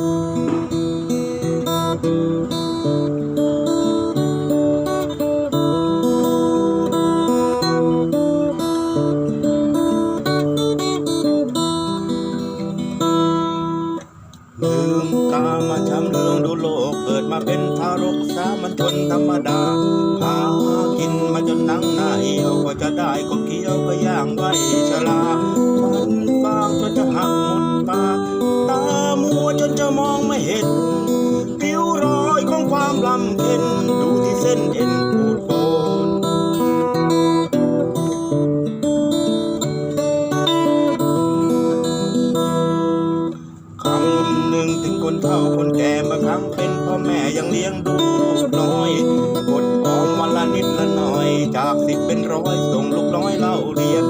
ลืมกามาช้ำเรื่องดูโลกเกิดมาเป็นทารกสามัญชนธรรมดาหากินมาจนนั่งหน้าเหี่ยวกว่าจะได้ก็เกี่ยวก็ย่างไว้ชราามลำเค็นดูที่เส้นเอ็นปูดโปนคำหนึ่งถึงคนเฒ่าคนแก่บางครั้งเป็นพ่อแม่ยังเลี้ยงดูลูกน้อยกดออมวันละนิดละหน่อย จากสิบเป็นร้อยส่งลูกน้อยเล่าเรียน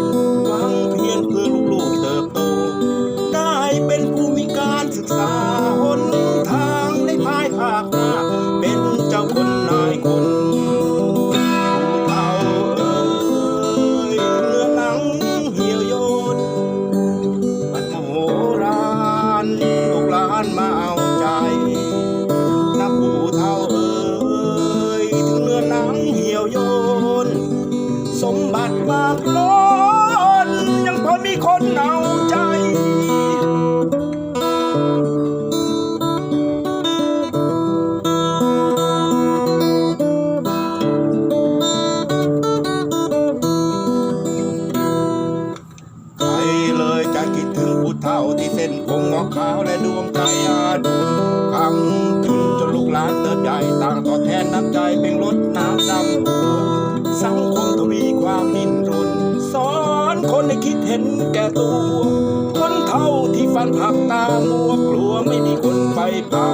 บัติมากล้นยังพอมีคนเอาใจ ใครเลยจะคิดถึงผู้เฒ่าที่เส้นผมงอกขาวและดวงใจอาดุลคำจุนจนลูกหลานเติบใหญ่ต่างตอบแทนน้ำใจเป็นรถน้ำ คนในคิดเห็นแก่ตัว คนเท่าที่ฟันหักตามัวกลัวไม่มีคนไปเผา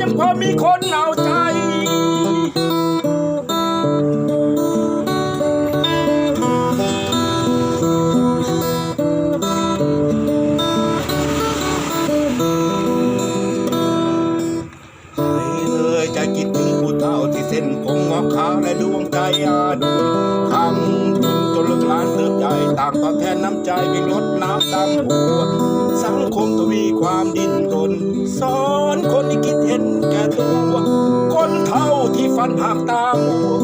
ยังพอมีคนเอาใจใครเลยจะคิดถึงผู้เฒ่าที่เส้นผมงอกขาวและดวงใจอาดุลคำจุนจนลูกหลานเติบใหญ่ต่างตอบแทนน้ำใจเป็นรถน้ำดำหัว สังคมทวีความดิ้นรนสอน ทั่วคนเท่าที่ฟันหักตามัว